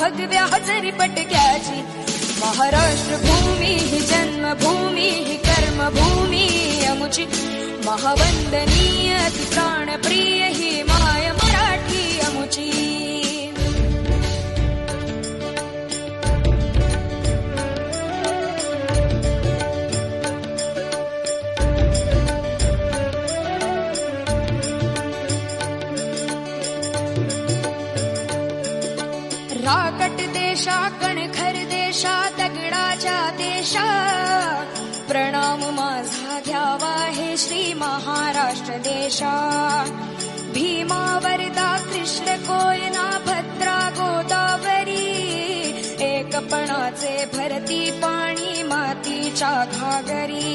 भगव्या हजरी पटक्याची. महाराष्ट्र भूमी ही जन्मभूमी ही कर्मभूमी अमुची महावंदनीय अति प्राणप्रिय ही माय राकट देशा कणखर देशा दगडाच्या देशा। प्रणाम माझा घ्यावा हे श्री महाराष्ट्र देशा। भीमा वरदा कृष्ण कोयना भद्रा गोदावरी। एकपणाचे भरती पाणी मातीच्या घागरी